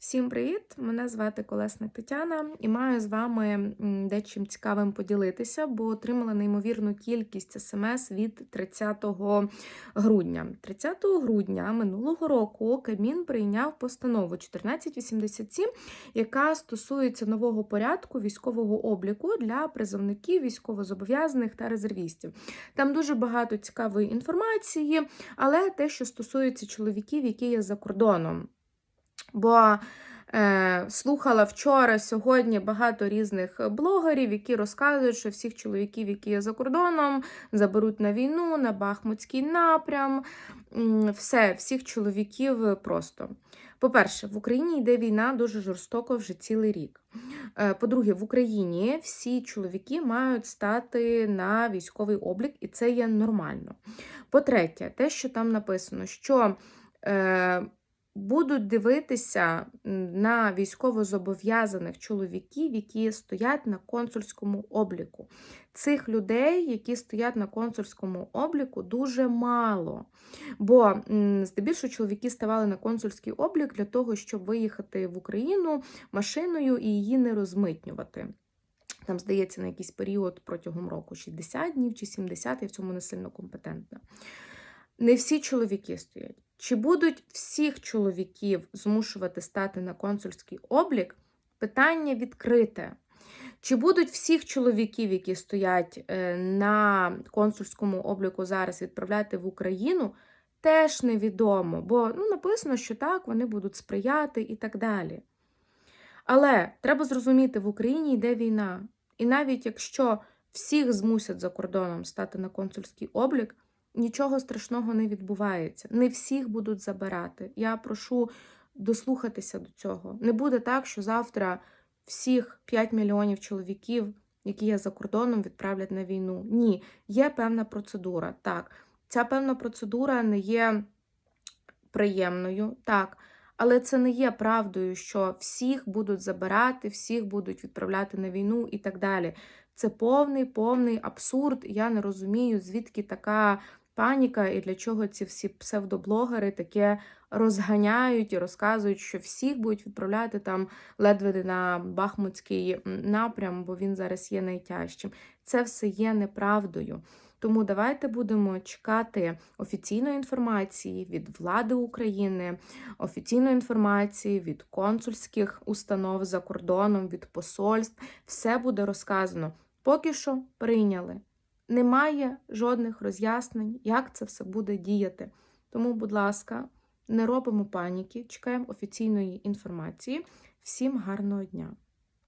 Всім привіт! Мене звати Колесник Тетяна і маю з вами дечим цікавим поділитися, бо отримала неймовірну кількість смс від 30 грудня. 30 грудня минулого року Кабмін прийняв постанову 1487, яка стосується нового порядку військового обліку для призовників, військовозобов'язаних та резервістів. Там дуже багато цікавої інформації, але те, що стосується чоловіків, які є за кордоном. Бо е, слухала вчора, сьогодні багато різних блогерів, які розказують, що всіх чоловіків, які є за кордоном, заберуть на війну, на Бахмутський напрям. Все, всіх чоловіків просто. По-перше, в Україні йде війна дуже жорстоко вже цілий рік. Е, По-друге, в Україні всі чоловіки мають стати на військовий облік, і це є нормально. По-третє, те, що там написано, що е, будуть дивитися на військовозобов'язаних чоловіків, які стоять на консульському обліку. Цих людей, які стоять на консульському обліку, дуже мало. Бо здебільшого чоловіки ставали на консульський облік для того, щоб виїхати в Україну машиною і її не розмитнювати. Там, здається, на якийсь період протягом року 60 днів чи 70, я в цьому не сильно компетентна. Не всі чоловіки стоять. Чи будуть всіх чоловіків змушувати стати на консульський облік? Питання відкрите. Чи будуть всіх чоловіків, які стоять е, на консульському обліку зараз, відправляти в Україну? Теж невідомо, бо ну, написано, що так, вони будуть сприяти і так далі. Але треба зрозуміти, в Україні йде війна. І навіть якщо всіх змусять за кордоном стати на консульський облік, нічого страшного не відбувається. Не всіх будуть забирати. Я прошу дослухатися до цього. Не буде так, що завтра всіх 5 мільйонів чоловіків, які є за кордоном, відправлять на війну. Ні, є певна процедура. Так, ця певна процедура не є приємною, так. Але це не є правдою, що всіх будуть забирати, всіх будуть відправляти на війну і так далі. Це повний, повний абсурд. Я не розумію, звідки така паніка і для чого ці всі псевдоблогери таке розганяють і розказують, що всіх будуть відправляти там ледве на Бахмутський напрям, бо він зараз є найтяжчим. Це все є неправдою. Тому давайте будемо чекати офіційної інформації від влади України, офіційної інформації від консульських установ за кордоном, від посольств. Все буде розказано. Поки що прийняли. Немає жодних роз'яснень, як це все буде діяти. Тому, будь ласка, не робимо паніки, чекаємо офіційної інформації. Всім гарного дня!